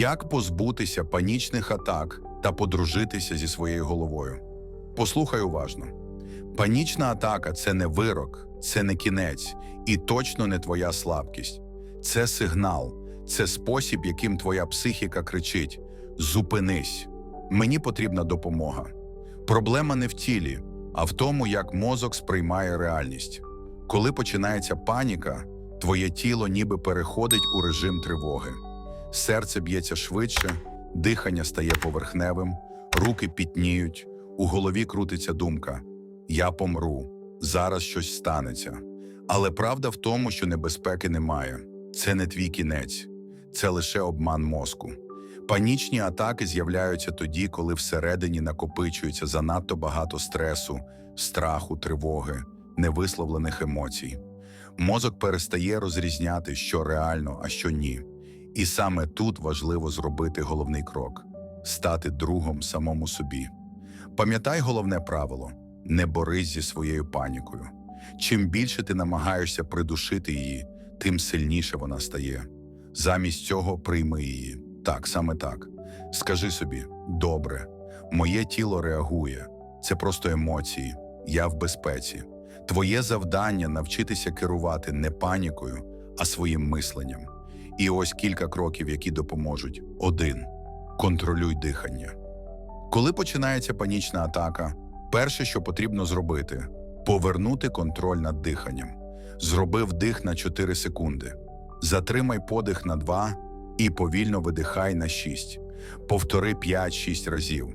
Як позбутися панічних атак та подружитися зі своєю головою? Послухай уважно. Панічна атака це не вирок, це не кінець і точно не твоя слабкість. Це сигнал, це спосіб, яким твоя психіка кричить: зупинись, мені потрібна допомога. Проблема не в тілі, а в тому, як мозок сприймає реальність. Коли починається паніка, твоє тіло ніби переходить у режим тривоги. Серце б'ється швидше, дихання стає поверхневим, руки пітніють, у голові крутиться думка: Я помру, зараз щось станеться. Але правда в тому, що небезпеки немає. Це не твій кінець, це лише обман мозку. Панічні атаки з'являються тоді, коли всередині накопичується занадто багато стресу, страху, тривоги, невисловлених емоцій. Мозок перестає розрізняти, що реально, а що ні. І саме тут важливо зробити головний крок стати другом самому собі. Пам'ятай головне правило: не борись зі своєю панікою. Чим більше ти намагаєшся придушити її, тим сильніше вона стає. Замість цього прийми її. Так, саме так. Скажи собі: добре, моє тіло реагує, це просто емоції, я в безпеці. Твоє завдання навчитися керувати не панікою, а своїм мисленням. І ось кілька кроків, які допоможуть. Один. Контролюй дихання. Коли починається панічна атака, перше, що потрібно зробити повернути контроль над диханням. Зроби вдих на 4 секунди. Затримай подих на 2 і повільно видихай на 6. Повтори 5-6 разів.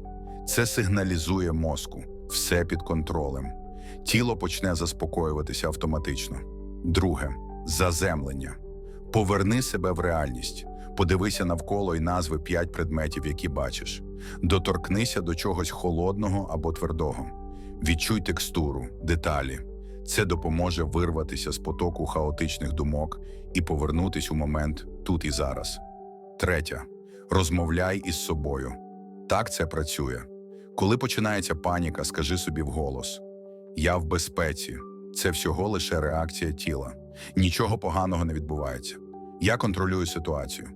Це сигналізує мозку. Все під контролем. Тіло почне заспокоюватися автоматично. Друге заземлення. Поверни себе в реальність. Подивися навколо і назви 5 предметів, які бачиш. Доторкнися до чогось холодного або твердого. Відчуй текстуру, деталі. Це допоможе вирватися з потоку хаотичних думок і повернутись у момент тут і зараз. Третє. Розмовляй із собою. Так це працює. Коли починається паніка, скажи собі вголос: Я в безпеці. Це всього лише реакція тіла. Нічого поганого не відбувається. Я контролюю ситуацію.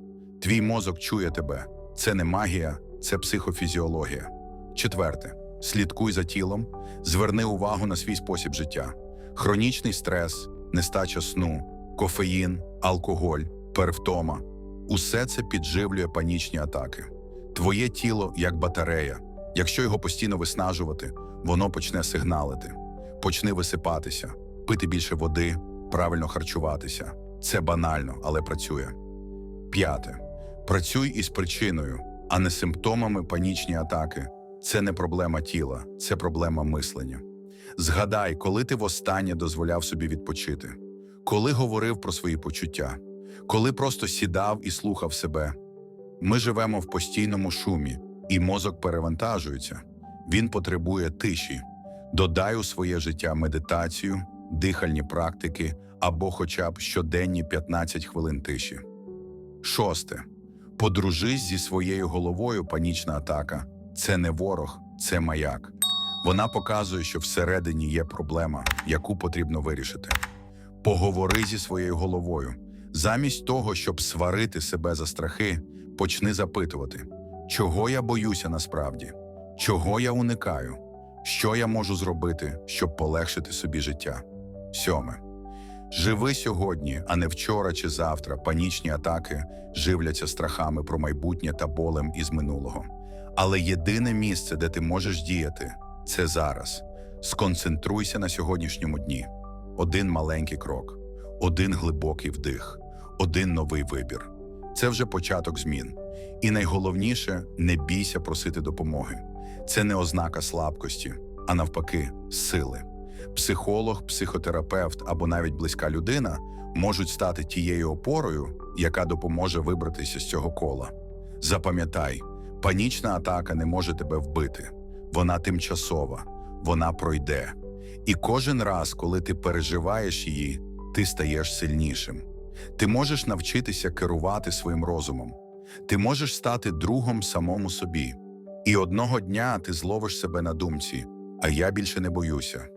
Твій мозок чує тебе. Це не магія, це психофізіологія. Четверте. Слідкуй за тілом, зверни увагу на свій спосіб життя. Хронічний стрес, нестача сну, кофеїн, алкоголь, перевтома усе це підживлює панічні атаки. Твоє тіло як батарея. Якщо його постійно виснажувати, воно почне сигналити. Почни висипатися, пити більше води, правильно харчуватися. Це банально, але працює. П'яте. Працюй із причиною, а не симптомами панічні атаки. Це не проблема тіла, це проблема мислення. Згадай, коли ти востаннє дозволяв собі відпочити, коли говорив про свої почуття, коли просто сідав і слухав себе. Ми живемо в постійному шумі, і мозок перевантажується. Він потребує тиші. Додай у своє життя медитацію, дихальні практики або хоча б щоденні 15 хвилин тиші. Шосте. Подружись зі своєю головою панічна атака. Це не ворог, це маяк. Вона показує, що всередині є проблема, яку потрібно вирішити. Поговори зі своєю головою. Замість того, щоб сварити себе за страхи, почни запитувати, чого я боюся насправді, чого я уникаю, що я можу зробити, щоб полегшити собі життя. Сьоме. Живи сьогодні, а не вчора чи завтра. Панічні атаки живляться страхами про майбутнє та болем із минулого. Але єдине місце, де ти можеш діяти, це зараз. Сконцентруйся на сьогоднішньому дні. Один маленький крок, один глибокий вдих, один новий вибір. Це вже початок змін. І найголовніше не бійся просити допомоги. Це не ознака слабкості, а навпаки, сили. Психолог, психотерапевт або навіть близька людина можуть стати тією опорою, яка допоможе вибратися з цього кола. Запам'ятай, панічна атака не може тебе вбити, вона тимчасова, вона пройде. І кожен раз, коли ти переживаєш її, ти стаєш сильнішим. Ти можеш навчитися керувати своїм розумом, ти можеш стати другом самому собі. І одного дня ти зловиш себе на думці, а я більше не боюся.